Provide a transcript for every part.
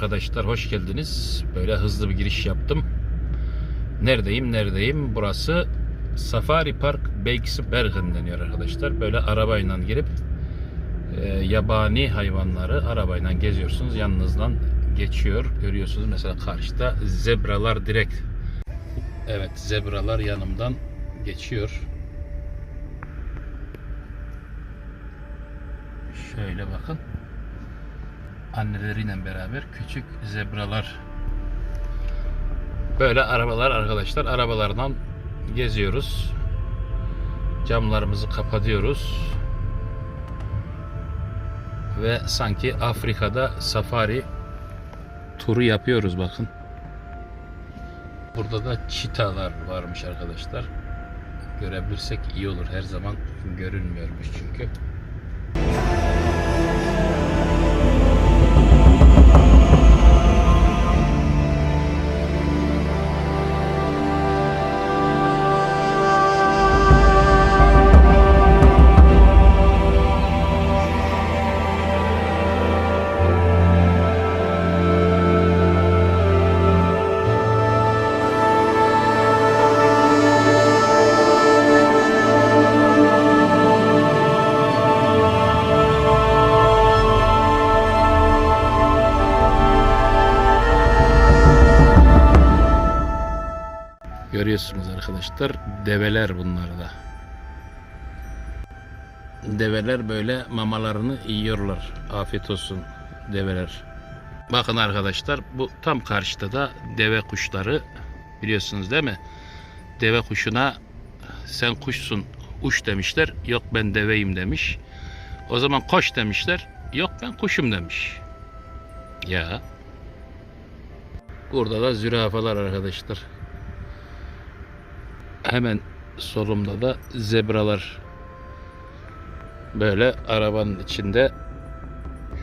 Arkadaşlar hoş geldiniz. Böyle hızlı bir giriş yaptım. Neredeyim neredeyim? Burası Safari Park Bergen deniyor arkadaşlar. Böyle arabayla girip e, yabani hayvanları arabayla geziyorsunuz. Yanınızdan geçiyor. Görüyorsunuz mesela karşıda zebralar direkt. Evet zebralar yanımdan geçiyor. Şöyle bakın anneleriyle beraber küçük zebralar. Böyle arabalar arkadaşlar. Arabalardan geziyoruz. Camlarımızı kapatıyoruz. Ve sanki Afrika'da safari turu yapıyoruz bakın. Burada da çitalar varmış arkadaşlar. Görebilirsek iyi olur. Her zaman görünmüyormuş çünkü. Arkadaşlar develer bunlar da. Develer böyle mamalarını yiyorlar. Afiyet olsun develer. Bakın arkadaşlar bu tam karşıda da deve kuşları biliyorsunuz değil mi? Deve kuşuna sen kuşsun uç demişler. Yok ben deveyim demiş. O zaman koş demişler. Yok ben kuşum demiş. Ya. Burada da zürafalar arkadaşlar. Hemen solumda da zebralar. Böyle arabanın içinde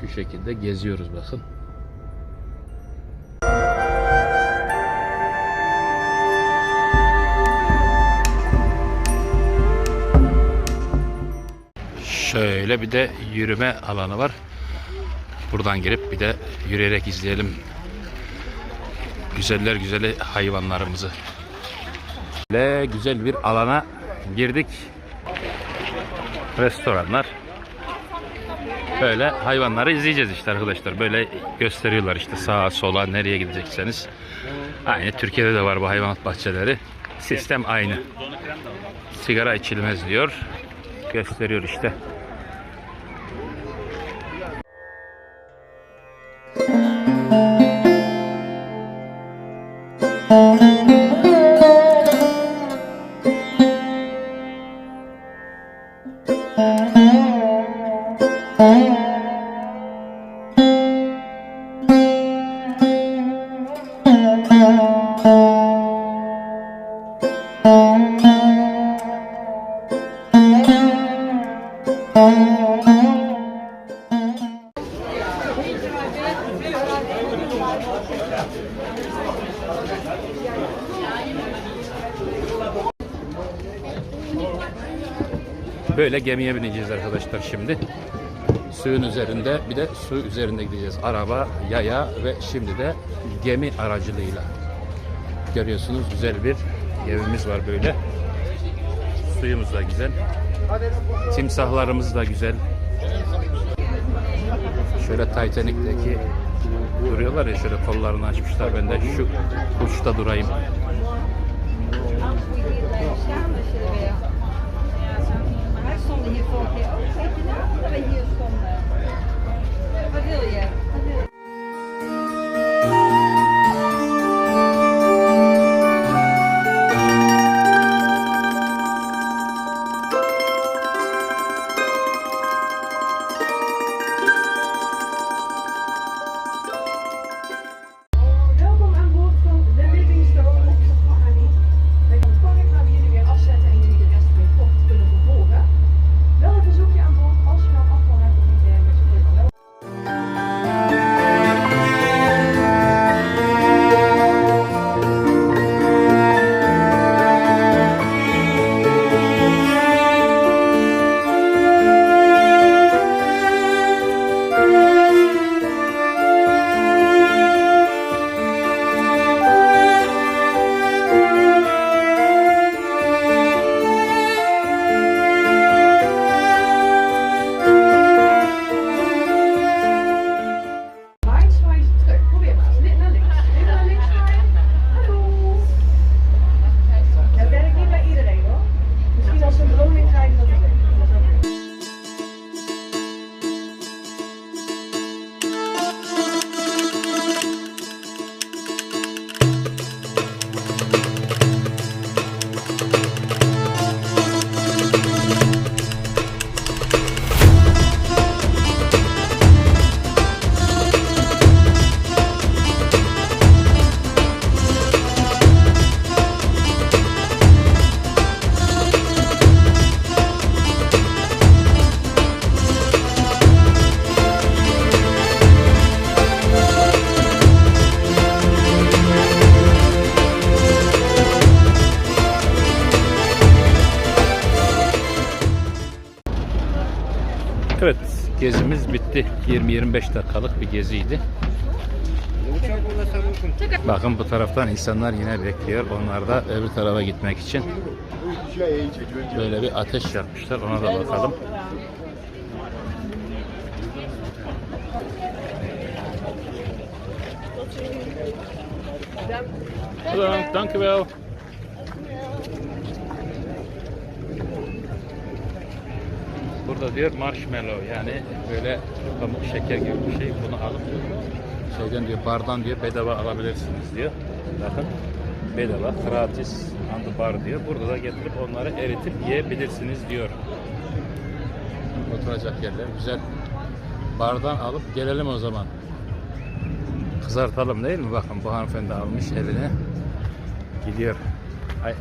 şu şekilde geziyoruz bakın. Şöyle bir de yürüme alanı var. Buradan girip bir de yürüyerek izleyelim. Güzeller güzeli hayvanlarımızı. Böyle güzel bir alana girdik. Restoranlar. Böyle hayvanları izleyeceğiz işte arkadaşlar. Böyle gösteriyorlar işte sağa sola nereye gidecekseniz. Aynı Türkiye'de de var bu hayvanat bahçeleri. Sistem aynı. Sigara içilmez diyor. Gösteriyor işte. Böyle gemiye bineceğiz arkadaşlar şimdi. Suyun üzerinde bir de su üzerinde gideceğiz. Araba, yaya ve şimdi de gemi aracılığıyla. Görüyorsunuz güzel bir gemimiz var böyle. Suyumuz da güzel. Timsahlarımız da güzel. Şöyle Titanic'teki duruyorlar ya şöyle kollarını açmışlar. Ben de şu uçta durayım. Gezimiz bitti. 20-25 dakikalık bir geziydi. Bakın bu taraftan insanlar yine bekliyor. Onlar da öbür tarafa gitmek için böyle bir ateş yakmışlar. Ona da bakalım. Bedankt, dank u wel. Burada diyor marshmallow yani böyle pamuk şeker gibi bir şey. Bunu alıp şeyden diyor bardan diyor bedava alabilirsiniz diyor. Bakın bedava gratis the bar diyor. Burada da getirip onları eritip yiyebilirsiniz diyor. Oturacak yerler güzel. Bardan alıp gelelim o zaman. Kızartalım değil mi? Bakın bu hanımefendi almış eline. Gidiyor. Ay.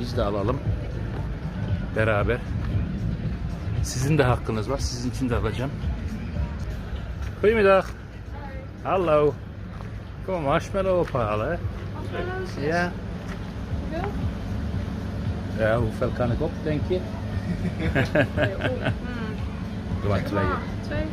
Biz de alalım. Beraber. Sizin de hakkınız var. Sizin için de alacağım. Goedemiddag. Hallo. Kom marshmallow ophalen. Ja. Ja, hoeveel kan ik op, denk je? Doe maar twee. Twee.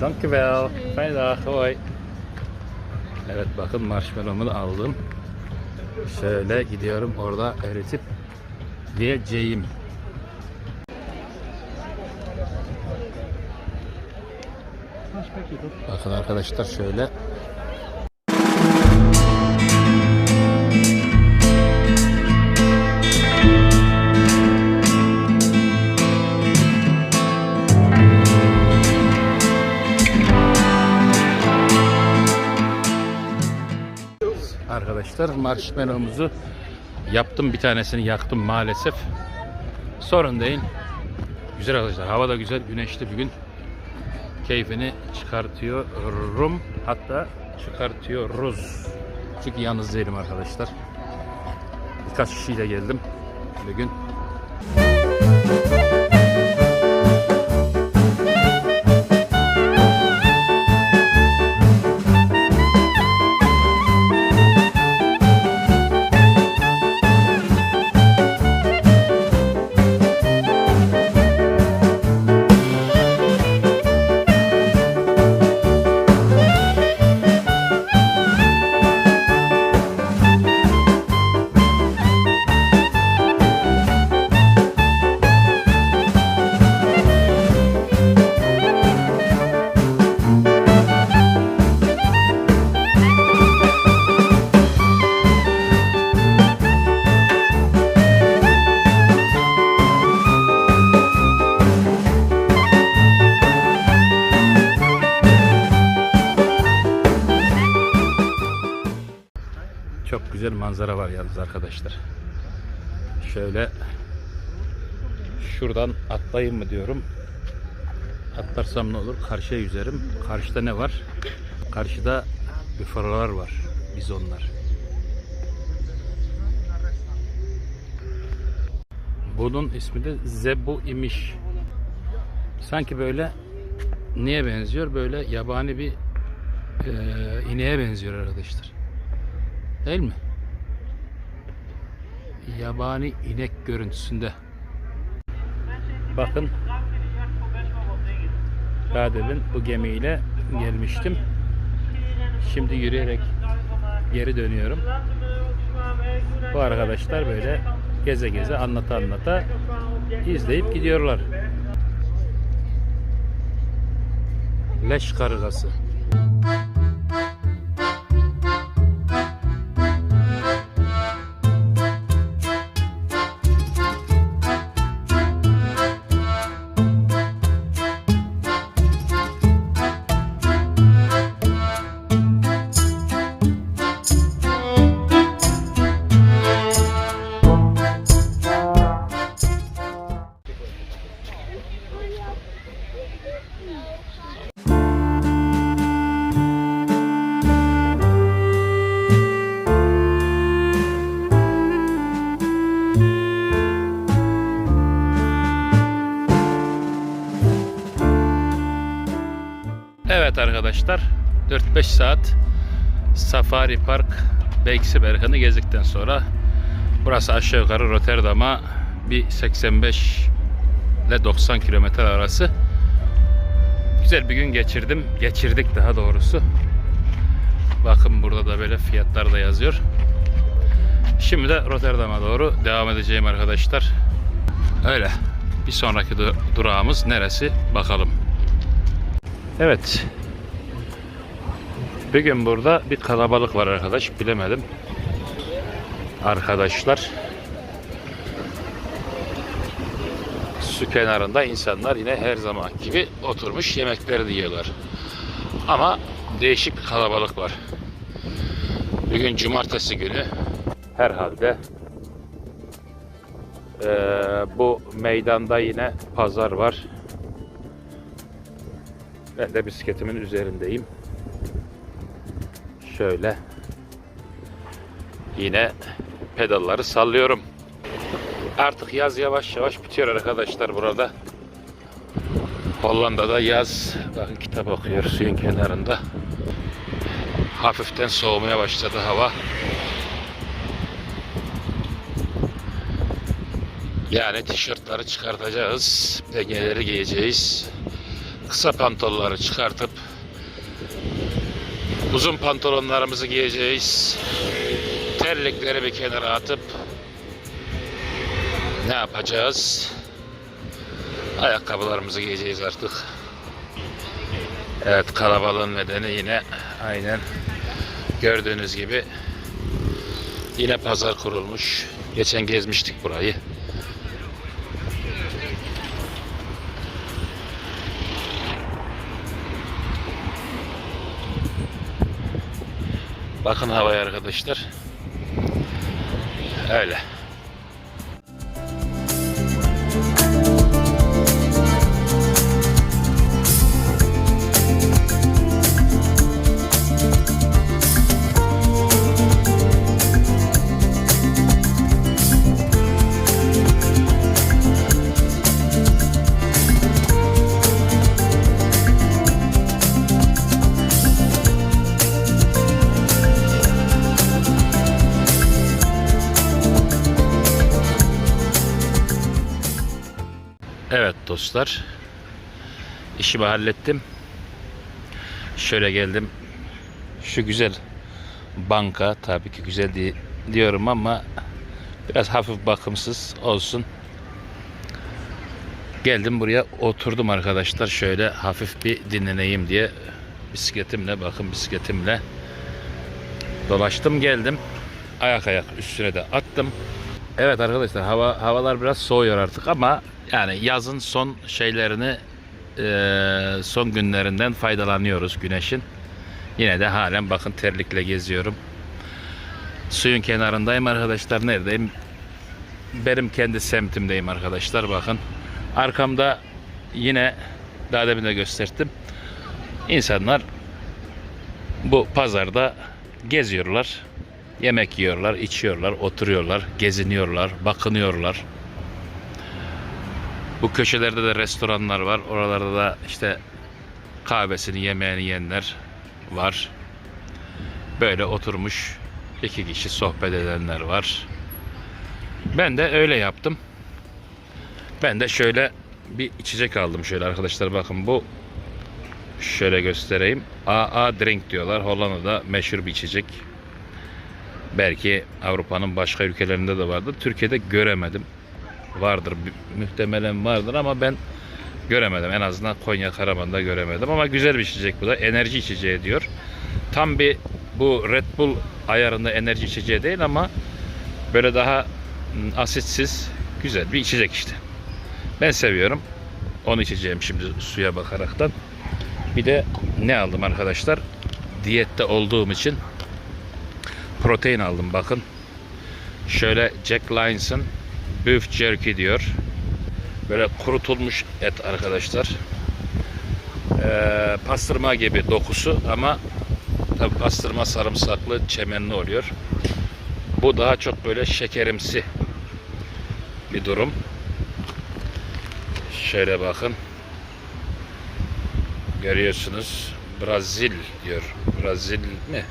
Dankjewel. Fijne dag. Hoi. Evet bakın marshmallow'umu aldım. Şöyle gidiyorum orada eritip yiyeceğim. Bakın arkadaşlar şöyle arkadaşlar marshmallow'umuzu yaptım bir tanesini yaktım maalesef. Sorun değil. Güzel arkadaşlar. Hava da güzel. Güneşli bir gün. Keyfini çıkartıyorum. Hatta çıkartıyoruz. Çünkü yalnız değilim arkadaşlar. Birkaç kişiyle geldim bugün. Var yalnız arkadaşlar. Şöyle şuradan atlayayım mı diyorum. Atlarsam ne olur? Karşıya yüzerim. Karşıda ne var? Karşıda büfalolar var. Bizonlar. Bunun ismi de Zebu imiş. Sanki böyle niye benziyor? Böyle yabani bir eee ineğe benziyor arkadaşlar. Değil mi? Yabani inek görüntüsünde. Bakın. Daha bu gemiyle gelmiştim. Şimdi yürüyerek geri dönüyorum. Bu arkadaşlar böyle geze geze anlata anlata izleyip gidiyorlar. Leş kargası. Arkadaşlar 4-5 saat Safari Park Beyksibergen'i gezdikten sonra burası aşağı yukarı Rotterdam'a bir 85 ile 90 kilometre arası. Güzel bir gün geçirdim. Geçirdik daha doğrusu. Bakın burada da böyle fiyatlar da yazıyor. Şimdi de Rotterdam'a doğru devam edeceğim arkadaşlar. Öyle. Bir sonraki du- durağımız neresi bakalım. Evet. Bir gün burada bir kalabalık var arkadaş. Bilemedim. Arkadaşlar. Su kenarında insanlar yine her zaman gibi oturmuş yemekleri yiyorlar. Ama değişik bir kalabalık var. Bugün cumartesi günü herhalde eee, bu meydanda yine pazar var. Ben de bisikletimin üzerindeyim. Şöyle yine pedalları sallıyorum. Artık yaz yavaş yavaş bitiyor arkadaşlar burada. Hollanda'da yaz. Bakın kitap okuyor suyun kenarında. Hafiften soğumaya başladı hava. Yani tişörtleri çıkartacağız. Penyeleri giyeceğiz. Kısa pantolonları çıkartıp uzun pantolonlarımızı giyeceğiz. Terlikleri bir kenara atıp ne yapacağız? Ayakkabılarımızı giyeceğiz artık. Evet kalabalığın nedeni yine aynen gördüğünüz gibi yine pazar kurulmuş. Geçen gezmiştik burayı. Bakın havaya arkadaşlar. Öyle. Dostlar. İşimi hallettim. Şöyle geldim. Şu güzel banka tabii ki güzel di- diyorum ama biraz hafif bakımsız olsun. Geldim buraya oturdum arkadaşlar. Şöyle hafif bir dinleneyim diye bisikletimle bakın bisikletimle dolaştım geldim. Ayak ayak üstüne de attım. Evet arkadaşlar hava havalar biraz soğuyor artık ama yani yazın son şeylerini eee, son günlerinden faydalanıyoruz güneşin. Yine de halen bakın terlikle geziyorum. Suyun kenarındayım arkadaşlar. Neredeyim? Benim kendi semtimdeyim arkadaşlar bakın. Arkamda yine daha demin de gösterdim. İnsanlar bu pazarda geziyorlar. Yemek yiyorlar, içiyorlar, oturuyorlar, geziniyorlar, bakınıyorlar. Bu köşelerde de restoranlar var. Oralarda da işte kahvesini, yemeğini yiyenler var. Böyle oturmuş iki kişi sohbet edenler var. Ben de öyle yaptım. Ben de şöyle bir içecek aldım şöyle arkadaşlar bakın bu şöyle göstereyim. AA drink diyorlar. Hollanda'da meşhur bir içecek. Belki Avrupa'nın başka ülkelerinde de vardır. Türkiye'de göremedim. Vardır muhtemelen vardır ama ben göremedim. En azından Konya Karaman'da göremedim ama güzel bir içecek bu da. Enerji içeceği diyor. Tam bir bu Red Bull ayarında enerji içeceği değil ama böyle daha mm, asitsiz güzel bir içecek işte. Ben seviyorum. Onu içeceğim şimdi suya bakaraktan. Bir de ne aldım arkadaşlar? Diyette olduğum için protein aldım bakın. Şöyle Jack Lyons'ın Beef Jerky diyor. Böyle kurutulmuş et arkadaşlar. Ee, pastırma gibi dokusu ama tabi pastırma sarımsaklı çemenli oluyor. Bu daha çok böyle şekerimsi bir durum. Şöyle bakın. Görüyorsunuz. Brazil diyor. Brazil mi?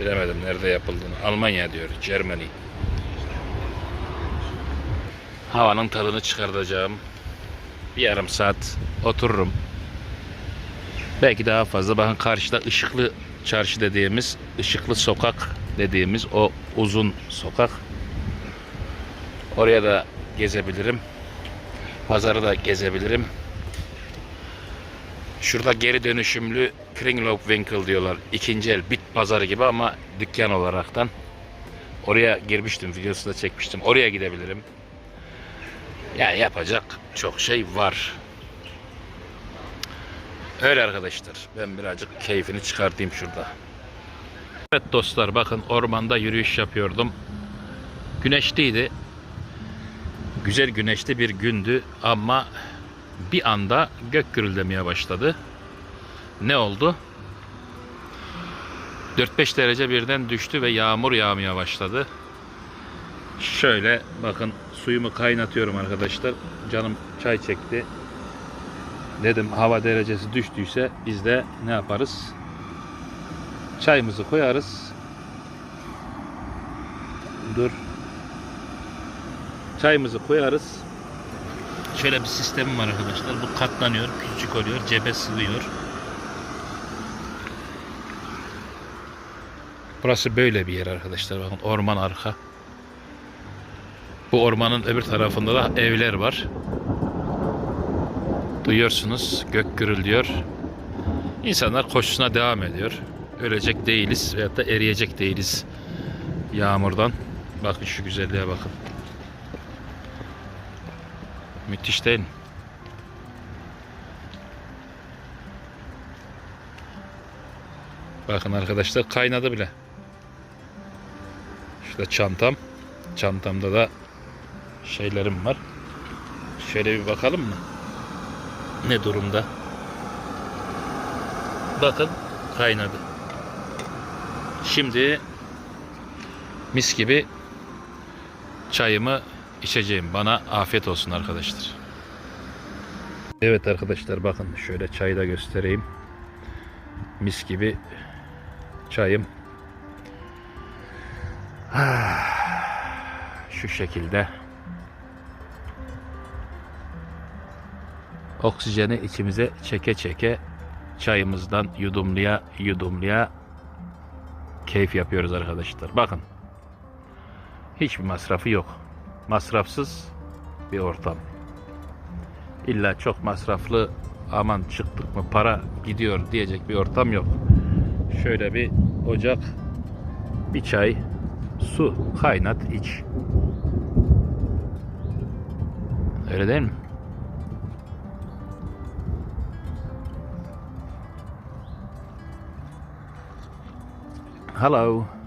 Bilemedim nerede yapıldığını. Almanya diyor. Germany. Havanın tadını çıkartacağım. bir yarım saat otururum. Belki daha fazla. Bakın karşıda ışıklı çarşı dediğimiz, ışıklı sokak dediğimiz o uzun sokak. Oraya da gezebilirim. Pazarı da gezebilirim. Şurada geri dönüşümlü Kringloopwinkel diyorlar. İkinci el bit pazarı gibi ama dükkan olaraktan. Oraya girmiştim, videosunu da çekmiştim. Oraya gidebilirim. Ya yapacak çok şey var. Öyle arkadaşlar. Ben birazcık keyfini çıkartayım şurada. Evet dostlar bakın ormanda yürüyüş yapıyordum. Güneşliydi. Güzel güneşli bir gündü ama bir anda gök gürüldemeye başladı. Ne oldu? 4-5 derece birden düştü ve yağmur yağmaya başladı. Şöyle bakın suyumu kaynatıyorum arkadaşlar. Canım çay çekti. Dedim hava derecesi düştüyse biz de ne yaparız? Çayımızı koyarız. Dur. Çayımızı koyarız. Şöyle bir sistemim var arkadaşlar. Bu katlanıyor, küçük oluyor, cebe sığıyor. Burası böyle bir yer arkadaşlar. Bakın orman arka. Bu ormanın öbür tarafında da evler var. Duyuyorsunuz gök gürülüyor. İnsanlar koşusuna devam ediyor. Ölecek değiliz veyahut da eriyecek değiliz yağmurdan. Bakın şu güzelliğe bakın. Müthiş değil mi? Bakın arkadaşlar kaynadı bile. Şurada çantam. Çantamda da şeylerim var. Şöyle bir bakalım mı? Ne durumda? Bakın kaynadı. Şimdi mis gibi çayımı içeceğim. Bana afiyet olsun arkadaşlar. Evet arkadaşlar bakın şöyle çayı da göstereyim. Mis gibi çayım. Şu şekilde. Oksijeni içimize çeke çeke çayımızdan yudumluya yudumluya keyif yapıyoruz arkadaşlar. Bakın. Hiçbir masrafı yok. Masrafsız bir ortam. İlla çok masraflı aman çıktık mı para gidiyor diyecek bir ortam yok. Şöyle bir ocak, bir çay, su kaynat iç. Öyle değil mi? Hello.